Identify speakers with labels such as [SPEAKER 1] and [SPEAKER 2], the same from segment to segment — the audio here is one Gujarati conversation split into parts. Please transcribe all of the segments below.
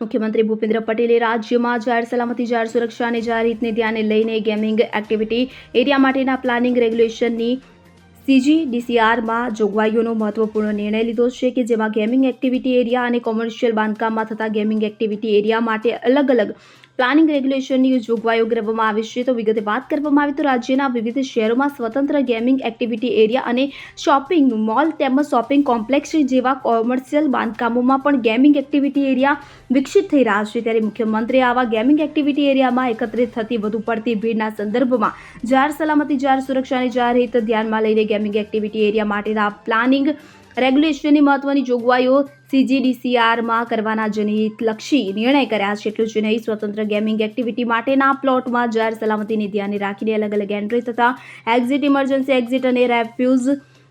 [SPEAKER 1] મુખ્યમંત્રી ભૂપેન્દ્ર પટેલે રાજ્યમાં જાહેર સલામતી, જાહેર સુરક્ષા અને જાહેર હિતને ધ્યાને લઈને ગેમિંગ એક્ટિવિટી એરિયા માટેના પ્લાનિંગ રેગ્યુલેશનની સીજીડીસીઆરમાં જોગવાઈઓનો મહત્વપૂર્ણ નિર્ણય લીધો છે કે જેમાં ગેમિંગ એક્ટિવિટી એરિયા અને કોમર્શિયલ બાંધકામમાં થતા ગેમિંગ એક્ટિવિટી એરિયા માટે અલગ અલગ પ્લાનિંગ રેગ્યુલેશનની જોગવાઈઓ કરવામાં આવી છે. તો વિગતે વાત કરવામાં આવે તો રાજ્યના વિવિધ શહેરોમાં સ્વતંત્ર ગેમિંગ એક્ટિવિટી એરિયા અને શોપિંગ મોલ તેમજ શોપિંગ કોમ્પ્લેક્સ જેવા કોમર્શિયલ બાંધકામોમાં પણ ગેમિંગ એક્ટિવિટી એરિયા વિકસિત થઈ રહ્યા છે. ત્યારે મુખ્યમંત્રીએ આવા ગેમિંગ એક્ટિવિટી એરિયામાં એકત્રિત થતી વધુ પડતી ભીડના સંદર્ભમાં જાહેર સલામતી, જાહેર સુરક્ષા અને જાહેર હિત ધ્યાનમાં લઈને ગેમિંગ એક્ટિવિટી એરિયા માટેના પ્લાનિંગ રેગ્યુલેશનની મહત્વની જોગવાઈઓ સીજીડીસીઆરમાં કરવાના જનહિતલક્ષી નિર્ણય કર્યા છે. એટલું જ નહીં, સ્વતંત્ર ગેમિંગ એક્ટિવિટી માટેના પ્લોટમાં જાહેર સલામતીને ધ્યાને રાખીને અલગ અલગ એન્ટ્રી તથા એક્ઝિટ, ઇમરજન્સી એક્ઝિટ અને રેફ્યુઝ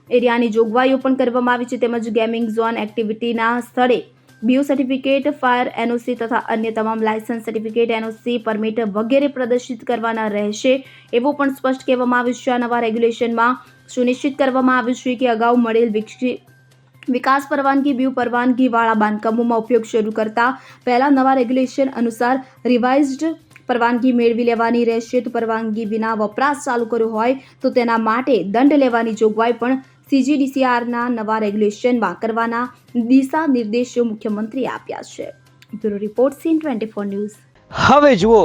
[SPEAKER 1] એરિયાની જોગવાઈઓ પણ કરવામાં આવી છે. તેમજ ગેમિંગ ઝોન એક્ટિવિટીના સ્થળે બીયુ સર્ટિફિકેટ, ફાયર એનઓસી તથા અન્ય તમામ લાયસન્સ સર્ટિફિકેટ, એનઓસી પરમિટ વગેરે પ્રદર્શિત કરવાના રહેશે એવું પણ સ્પષ્ટ કહેવામાં આવ્યું છે. આ નવા રેગ્યુલેશનમાં સુનિશ્ચિત કરવામાં આવ્યું છે કે અગાઉ મળેલ વિકસી વિકાસ પરવાનગી વ્યૂ પરવાનગીવાળા બાંધકામોમાં ઉપયોગ શરૂ કરતા પહેલા નવા રેગ્યુલેશન અનુસાર રિવાઇઝ્ડ પરવાનગી મેળવી લેવાની રહેશે. તો પરવાનગી વિના વપરાશ ચાલુ કર્યો હોય તો તેના માટે દંડ લેવાની જોગવાઈ પણ સીજીડીસીઆરના નવા રેગ્યુલેશનમાં કરવાના દિશા નિર્દેશો મુખ્યમંત્રીએ આપ્યા છે. Bureau report CN twenty four news.
[SPEAKER 2] હવે જુઓ,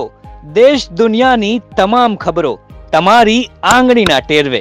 [SPEAKER 2] દેશ દુનિયાની તમામ ખબરો તમારી આંગળીના ટેરવે.